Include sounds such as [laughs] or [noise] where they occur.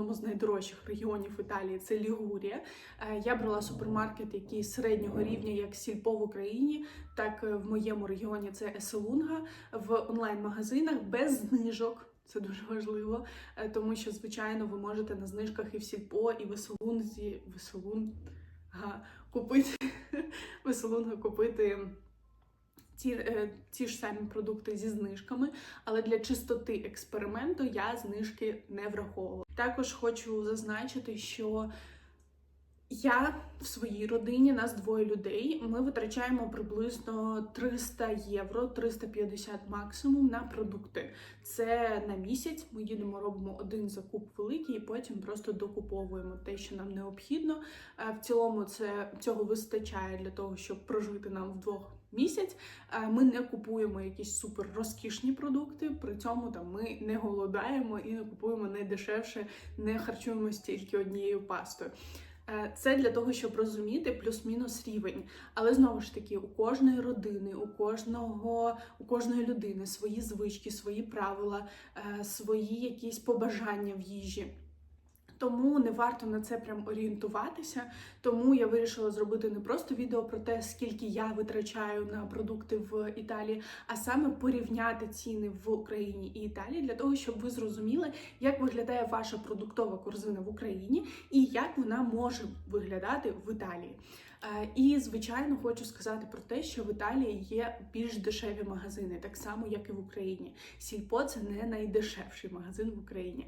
одному з найдорожчих регіонів Італії це Лігурія. Е, Я брала супермаркет, який середнього рівня, як Сільпо в Україні, так е, в моєму регіоні це Еселунга в онлайн-магазинах без знижок. Це дуже важливо, е, тому що, звичайно, ви можете на знижках і в Сільпо, і в Еселунзі, в Еселун, га, купити в Еселунга купити [laughs] ті, е, ті ж самі продукти зі знижками, але для чистоти експерименту я знижки не враховувала. Також хочу зазначити, що я в своїй родині, нас двоє людей. Ми витрачаємо приблизно 300 євро, 350 максимум на продукти. Це на місяць. Ми їдемо, робимо один закуп великий, і потім просто докуповуємо те, що нам необхідно. Е, В цілому це цього вистачає для того, щоб прожити нам вдвох місяць. Е, Ми не купуємо якісь супер розкішні продукти. При цьому там ми не голодаємо і не купуємо найдешевше, не харчуємося тільки однією пастою. Е, Це для того, щоб розуміти плюс-мінус рівень. Але знову ж таки, у кожної родини, у кожного, у кожної людини свої звички, свої правила, е, свої якісь побажання в їжі. Тому не варто на це прям орієнтуватися. Тому я вирішила зробити не просто відео про те, скільки я витрачаю на продукти в Італії, а саме порівняти ціни в Україні і Італії для того, щоб ви зрозуміли, як виглядає ваша продуктова корзина в Україні і як вона може виглядати в Італії. Е, І звичайно хочу сказати про те, що в Італії є більш дешеві магазини, так само як і в Україні. Сільпо це не найдешевший магазин в Україні.